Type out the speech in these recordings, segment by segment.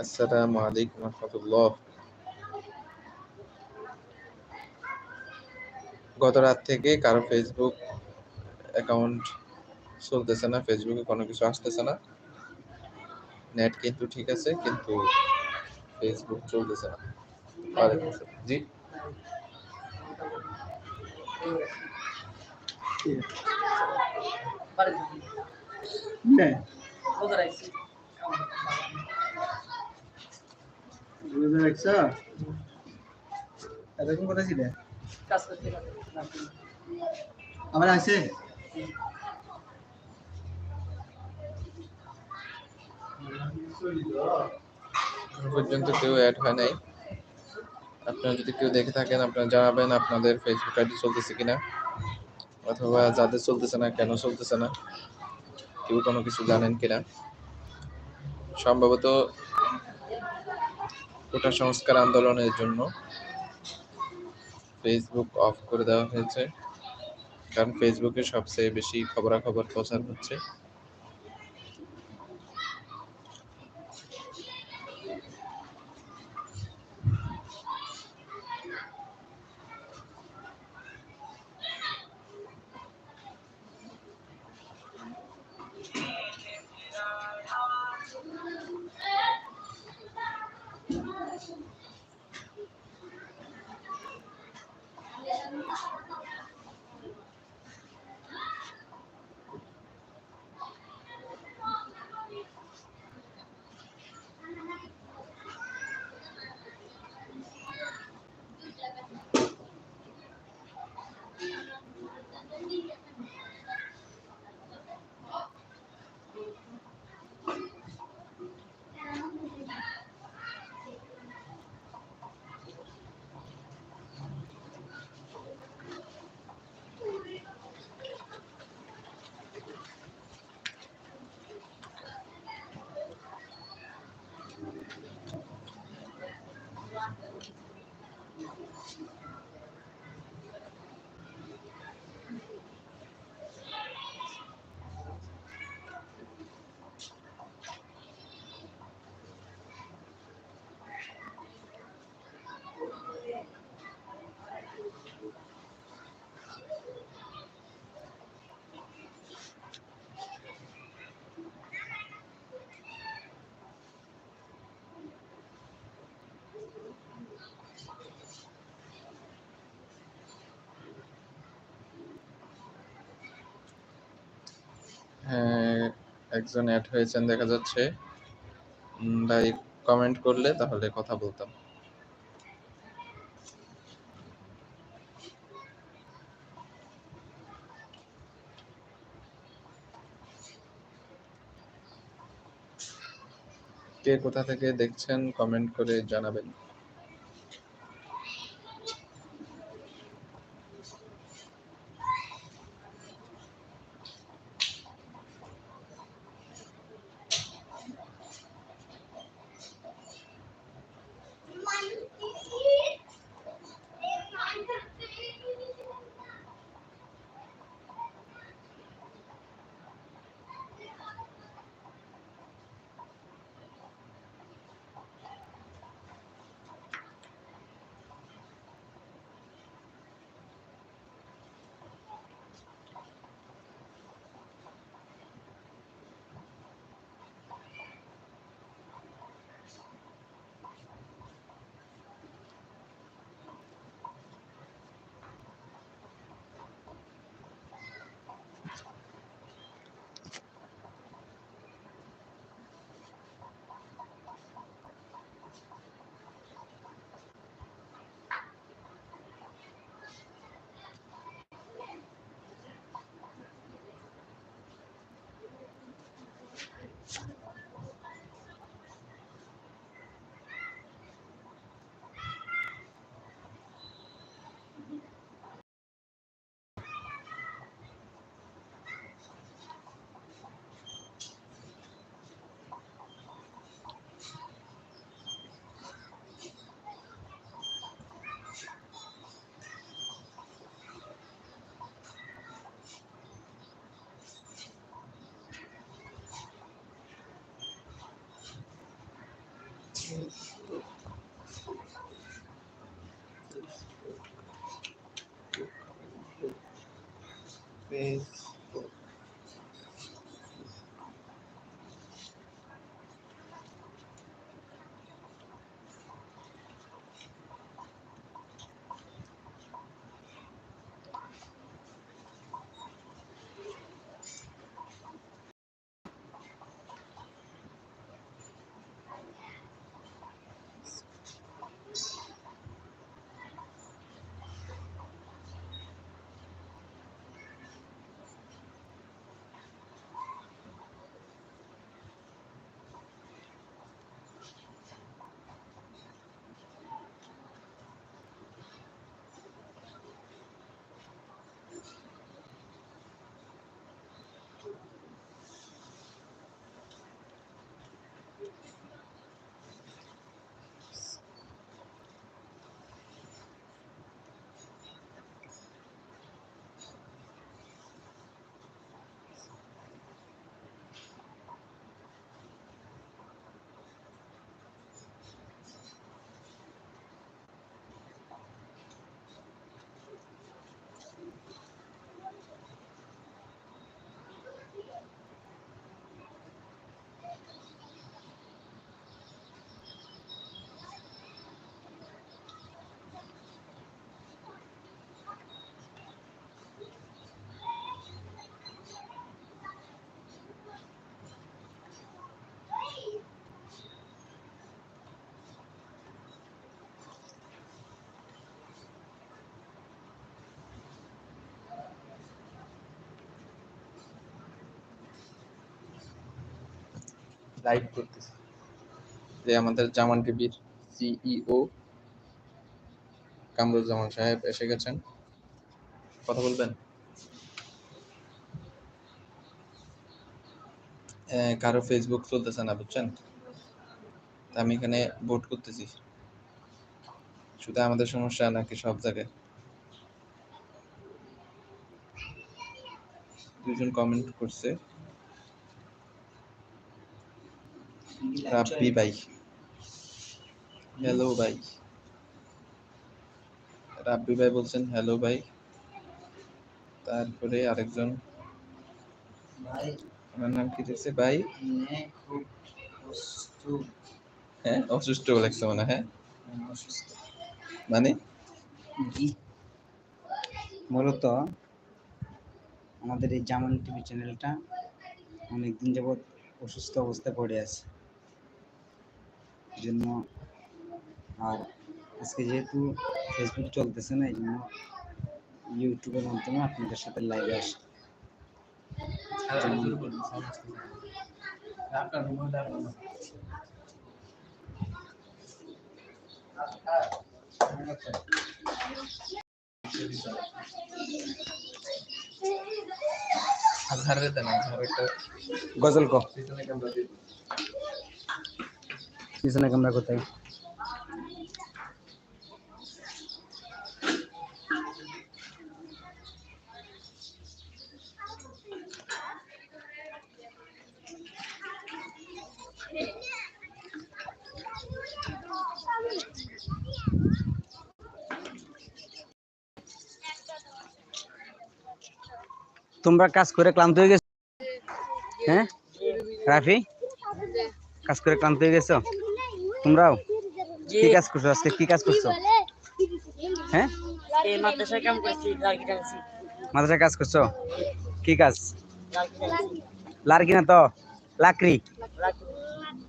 আসসালামু আলাইকুম রহমতুল্লাহ। গত রাত থেকে কারও ফেসবুক অ্যাকাউন্ট চলতেছে না ফেসবুকে কোনো কিছু আসতেছে না। নেট কিন্তু ঠিক আছে কিন্তু ফেসবুক চলতেছে না। জি। হ্যাঁ। আবার আছে পর্যন্ত কেউ অ্যাড হয় নাই। আপনারা যদি কেউ দেখে থাকেন, আপনারা জানাবেন আপনাদের ফেসবুক আইডি চলতেছে কিনা, অথবা যাদের চলতেছে না, কেন চলতেছে না, কেউ কোনো কিছু জানেন কিনা। সম্ভবত কোটা সংস্কার আন্দোলনের জন্য ফেসবুক অফ করে দেওয়া হয়েছে। কারণ ফেসবুকে সবচেয়ে বেশি খবরাখবর প্রচার হচ্ছে। একজন অ্যাড হয়েছেন, দেখা যাচ্ছে। ভাই কমেন্ট করলে তাহলে কথা বলতাম। কে কোথা থেকে দেখছেন কমেন্ট করে জানাবেন। Peace. লাইভ করতেছি। যে আমাদের জামান টিভির সিইও কামরুজ্জামান সাহেব এসে গেছেন। কথা বলবেন? কারও ফেসবুক চলতেছে না, বুঝছেন? আমি এখানে ভোট করতেছি। শুধু আমাদের সমস্যা নাকি সব জায়গায়? দুজন কমেন্ট করছে। রাব্বি ভাই হ্যালো ভাই রাব্বি ভাই বলছেন হ্যালো ভাই তারপরে আরেকজন ওনার নাম কি দিচ্ছে ভাই হ্যাঁ অসুস্থ লাগছে মনে হ্যাঁ মানে মূলত আমাদের এই জামান টিভি চ্যানেলটা অনেকদিন যাবৎ অসুস্থ অবস্থায় পড়ে আছে। জন্য আর আজকে যেহেতু ফেসবুক চলতেছে না এই জন্য ইউটিউবের মাধ্যমে আপনাদের সাথে লাইভে আসে। আধার দেন আধার একটা গজল ক পিছনে ক্যামেরা দিয়ে পিছনে ক্যামেরা কোথায়? তোমরা কাজ করে ক্লান্ত হয়ে গেছো? হ্যাঁ? রাফি? কাজ করে ক্লান্ত হয়ে গেছো? তোমরাও? কি কাজ করছ আজকে? কি কাজ করছ? হ্যাঁ? এই মাদ্রাসায় কাজ করছ? কি কাজ? লাড়কি না তো? লাকড়ি?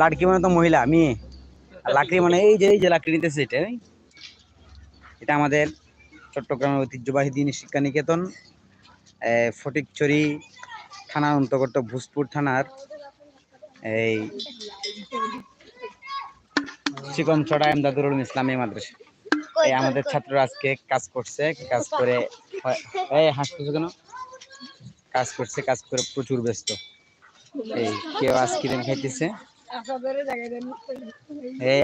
লাড়কি মানে তো মহিলা মেয়ে। লাকড়ি মানে এই যে এই যে লাকড়ি নিতেছে এটা এটা আমাদের চট্টগ্রামের ঐতিহ্যবাহী দিন শিক্ষা নিকেতন ফটিকছড়ি থানার অন্তর্গত ভূজপুর থানার এই এমদাদুল উলুম ইসলামী মাদ্রাসা। এই আমাদের ছাত্ররা আজকে কাজ করছে, কাজ করে এই হাসতেছো কেন? কাজ করছে, কাজ করে প্রচুর ব্যস্ত। এই কেউ আইসক্রিম খাইতেছে। এই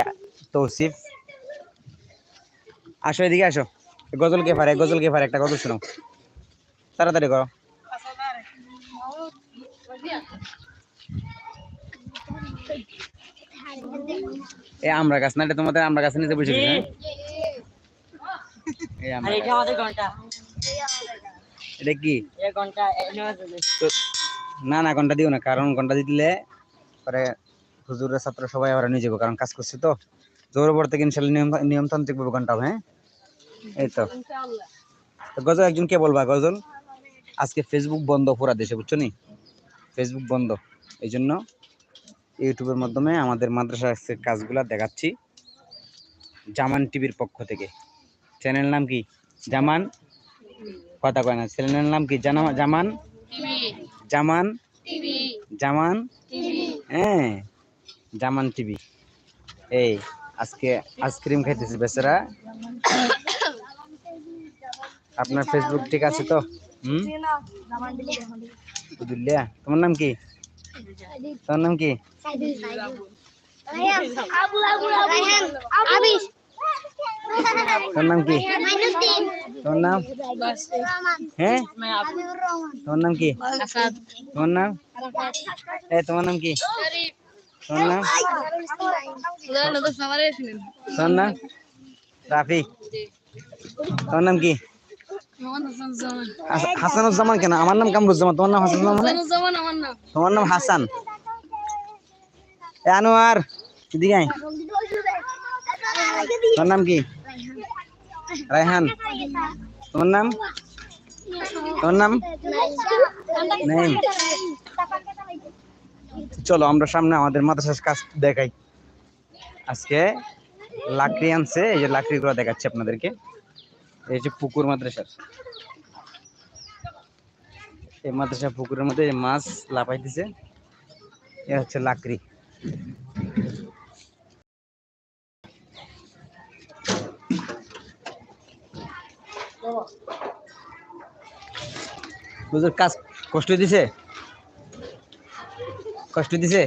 তৌসিফ। আসো এদিকে আসো। গজল কে পারে, গজল কে পারে একটা গজল শোনো তাড়াতাড়ি করো। এই আমরা গাছ না এটা তোমাদের আমরা গাছের নিচে বসে জি। এই আমরা এটা আমাদের ঘণ্টা। এটা কি? ঘণ্টা না না ঘণ্টা দিও না কারণ ঘণ্টা দিলে পরে হুজুরের ছাত্র সবাই আবার নিয়ে যাব কারণ কাজ করছে তো। জোর পর থেকে ইনশাল্লাহ নিয়ম নিয়মতান্ত্রিক ভাবে ঘণ্টা হ্যাঁ? এই তো। তো গজল একজন কে বলবা গজল? আজকে ফেসবুক বন্ধ পুরা দেশে বুঝছ নি? ফেসবুক বন্ধ এই জন্য ইউটিউবের মাধ্যমে আমাদের মাদ্রাসার কাজগুলো দেখাচ্ছি। জামান টিভির পক্ষ থেকে। চ্যানেল নাম কি? জামান? কথা কয় না। চ্যানেলের নাম কি? জানা জামান? জামান? জামান? হ্যাঁ জামান টিভি। এই আজকে আইসক্রিম খাইতেছি বেচারা। আপনার ফেসবুক ঠিক আছে তো? হুম? তোমার নাম কি? তোমার নাম কি? তোমার নাম কি? তোমার নাম? হ্যাঁ? তোমার নাম কি? তোমার নাম? এ তোমার নাম কি? তোমার নাম? তোমার নাম রাফি তোমার নাম কি? হাসানুজ্জামান কেন? আমার নাম কামরুজ্জামান। তোমার নাম হাসানুজ্জামান তোমার নাম হাসান। আনোয়ার এদিকে আয়। তোমার নাম কি? রায়হান। তোমার নাম? তোমার নাম? নেই চলো আমরা সামনে আমাদের মাদ্রাসার কাজ দেখাই। আজকে লাকড়ি আনছে এই যে লাকড়িগুলো দেখাচ্ছি আপনাদেরকে। এই হচ্ছে পুকুর মাদ্রাসার। এই মাদ্রাসা পুকুরের মধ্যে মাছ লাফাই দিছে এ হচ্ছে লাকড়ি। কাজ কষ্ট দিছে? কষ্ট দিছে?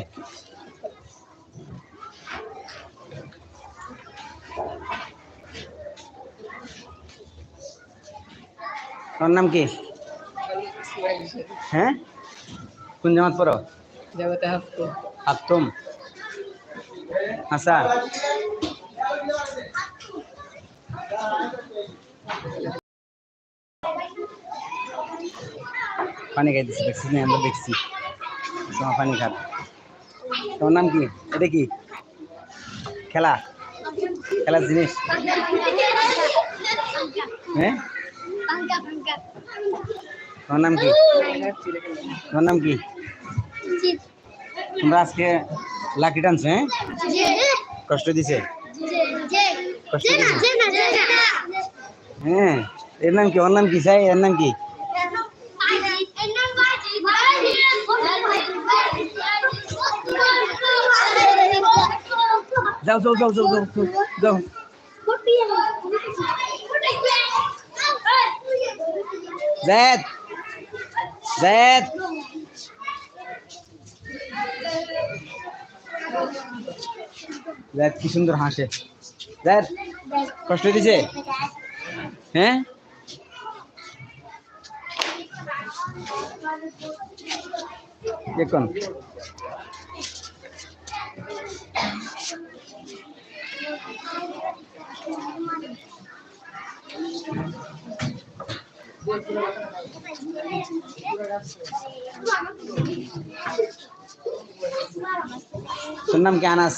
তোমার নাম কি? হ্যাঁ? কোন জামাত পড়ো? হাফতুম আচ্ছা পানি খাইতেছি দেখছি না আমরা দেখছি। তোমার পানি খাত তোমার নাম কি? এটা কি? খেলা? খেলার জিনিস? হ্যাঁ? তোমার নাম কি? তোমার নাম কি? তোমরা আজকে লাকি টানছো হ্যাঁ? কষ্ট দিছে? হ্যাঁ এর নাম কি? ওর নাম কি চাই এর নাম কি? যাও যাও যাও যাও যাও যাও, যাও। जैद जैद की सुंदर हाँ से जैद कष्ट दीजिए हैं ये कौन তোর নাম কি আনাস.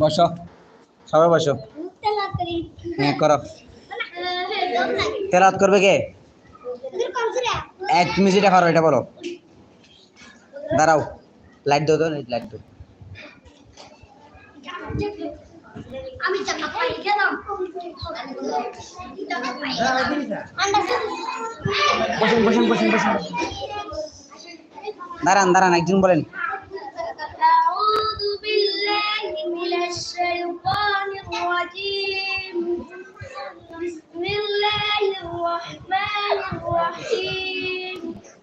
বসো সবাই বসো হ্যাঁ করো তেরাত করবে কে এক তুমি যেটা পারো এটা বলো দাঁড়াও লাইট দাও তো লাইট দাও। আমি জামা পাই গেলাম। বসুন বসুন বসুন বসুন। দাঁড়ান দাঁড়ান একজন বলেন।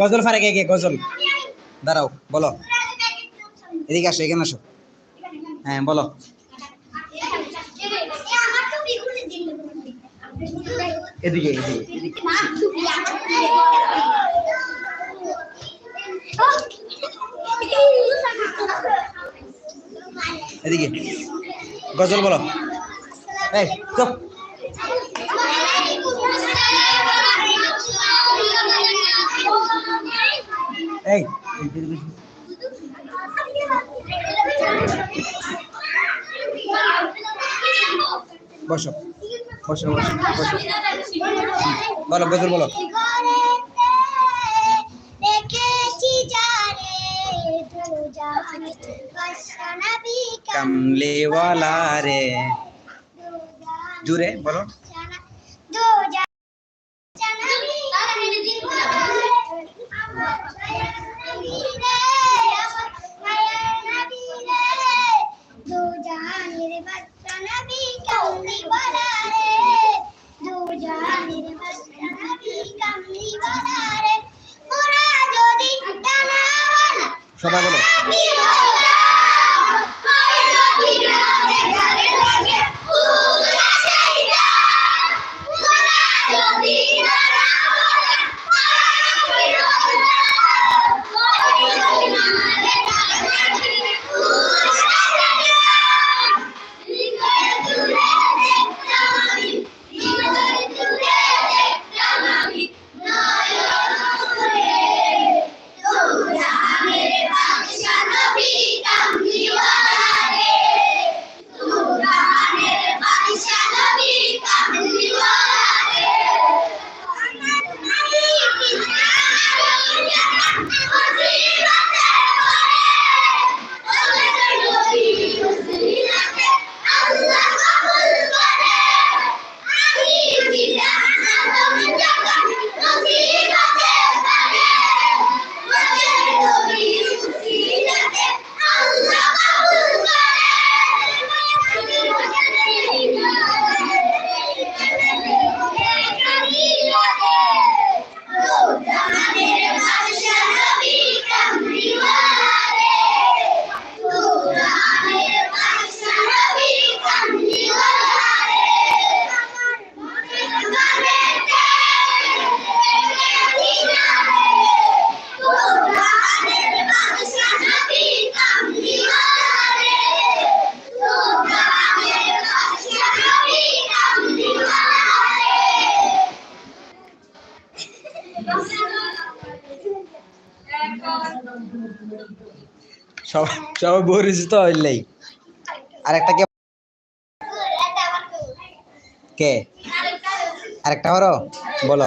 গজল ফারে কে কে, গজল। দাঁড়াও, বলো। এদিকে আসো, এখানে আসো। হ্যাঁ বলো। এদিকে এদিকে এদিকে। গজল বলো। এই, চুপ। এই। বসো। বসো বসো বসো। বলো গজল বলো। কামলিওয়ালা রে। জুড়ে বলো। সবাই বলো। সবাই সবাই বলেছি তো হইলেই। আর একটা কে? কে? আরেকটা হরো বলো।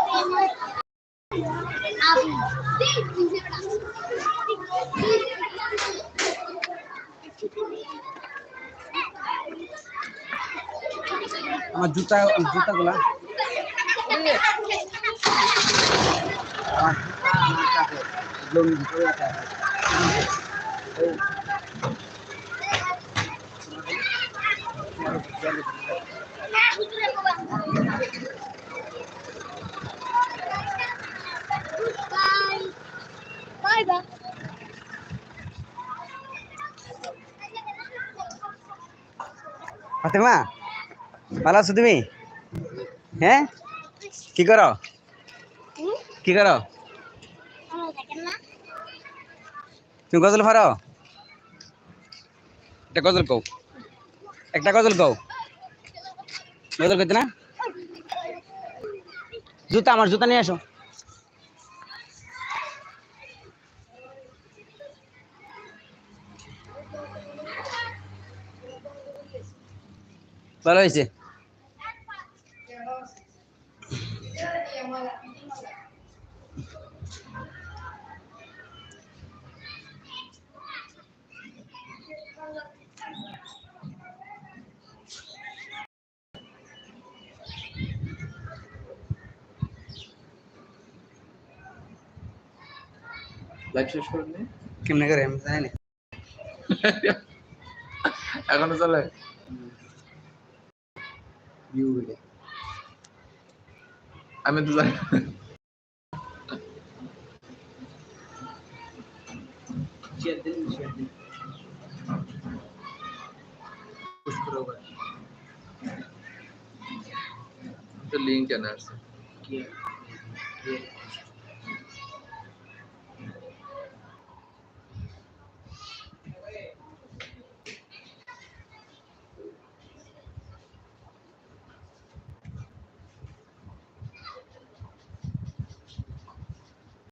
আমার জুতা জুতাগুলা। ভিতরে রাখা আছে। এই। Bye bye. ফাতেমা ভালো আছো তুমি? হ্যাঁ? কি করো? কি করো? তুমি গজল ফারো একটা গজল কও। একটা গজল কও। গজল কইতে না? জুতা আমার জুতা নিয়ে আসো। ভালো হয়েছে? লাইভ শেষ করলি কেমনে করে? আমি জানি না। এখনও চলে? ভিউ ভিডিও আমি তো জানি না। শেয়ার দিন শেয়ার দিন পুশ